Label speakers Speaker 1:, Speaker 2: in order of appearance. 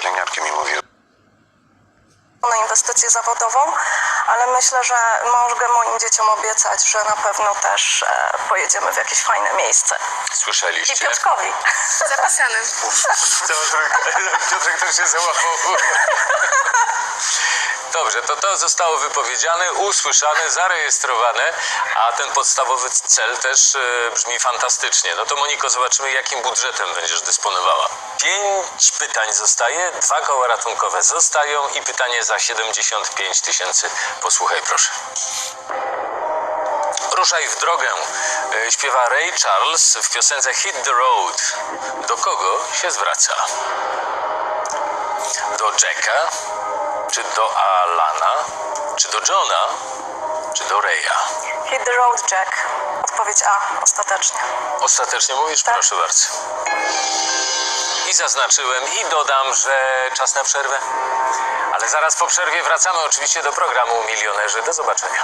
Speaker 1: pielęgniarki mi mówiły.
Speaker 2: na inwestycję zawodową, ale myślę, że mogę moim dzieciom obiecać, że na pewno też e, pojedziemy w jakieś fajne miejsce. I
Speaker 3: Słyszeliście?
Speaker 2: Piotrkowi.
Speaker 4: Zapisany.
Speaker 3: Piotrek, Piotrek też się załapał. Dobrze, to to zostało wypowiedziane, usłyszane, zarejestrowane, a ten podstawowy cel też e, brzmi fantastycznie. No to Moniko, zobaczymy jakim budżetem będziesz dysponowała. Pięć pytań zostaje, dwa koła ratunkowe zostają i pytanie za 75 tysięcy. Posłuchaj proszę. Ruszaj w drogę. E, Śpiewa Ray Charles w piosence Hit the Road. Do kogo się zwraca? Do Jacka? Czy do Alana? Czy do Johna? Czy do Raya?
Speaker 2: Hit the road, Jack. Odpowiedź A, ostatecznie.
Speaker 3: Ostatecznie mówisz?
Speaker 2: Tak.
Speaker 3: Proszę bardzo. I zaznaczyłem i dodam, że czas na przerwę. Ale zaraz po przerwie wracamy oczywiście do programu Milionerzy. Do zobaczenia.